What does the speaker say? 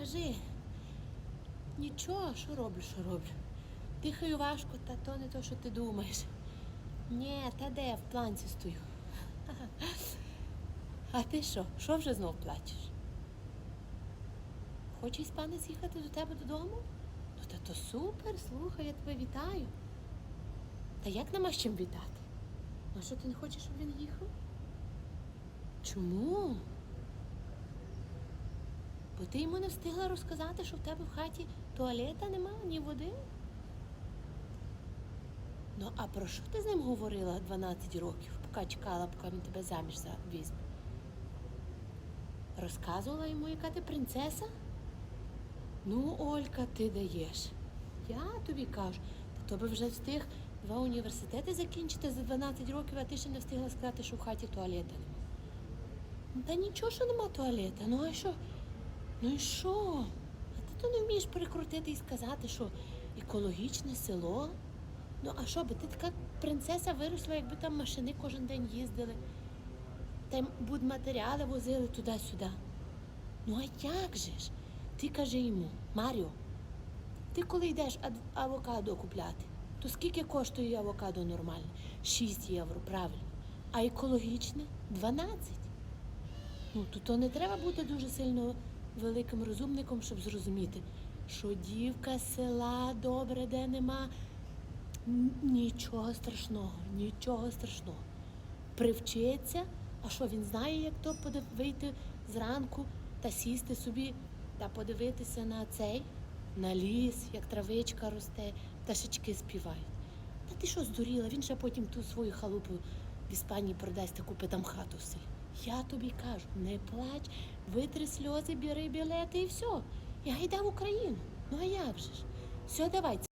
кажи. Нічого, що роблю, що роблю. Дихаю важко, та то не то, що ти думаєш. Ні, та де я в планці стою. А ти що? Що вже знов плачеш? Хоче іспанець їхати до тебе додому? Ну та то супер, слухай, я тебе вітаю. Та як нема з чим вітати? А що ти не хочеш, щоб він їхав? Чому? Бо ти йому не встигла розказати, що в тебе в хаті туалета нема, ні води. Ну, а про що ти з ним говорила 12 років, поки чекала, поки він тебе заміж візьме? Розказувала йому, яка ти принцеса? Ну, Олька, ти даєш. Я тобі кажу, та тобі вже встиг два університети закінчити за 12 років, а ти ще не встигла сказати, що в хаті туалета нема. Та нічого, що нема туалета. Ну а що? Ну і що? А ти то не вмієш перекрутити і сказати, що екологічне село. Ну, а що би, ти така принцеса виросла, якби там машини кожен день їздили, та й будматеріали возили туди-сюди. Ну, а як же ж? Ти кажи йому, Маріо, ти коли йдеш авокадо купляти, то скільки коштує авокадо нормальне? 6 євро, правильно. А екологічне 12. Ну, то, то не треба бути дуже сильно великим розумником, щоб зрозуміти, що дівка села добре, де нема. Нічого страшного, нічого страшного. Привчиться, а що він знає, як то вийти зранку та сісти собі та подивитися на цей, на ліс, як травичка росте, пташечки співають. Та ти що здуріла? Він ще потім ту свою халупу в Іспанії продасть та купить там хату в селі. Я тобі кажу, не плач, витри сльози, бери білети і все. Я йду в Україну. Ну а як же ж? Все, давай.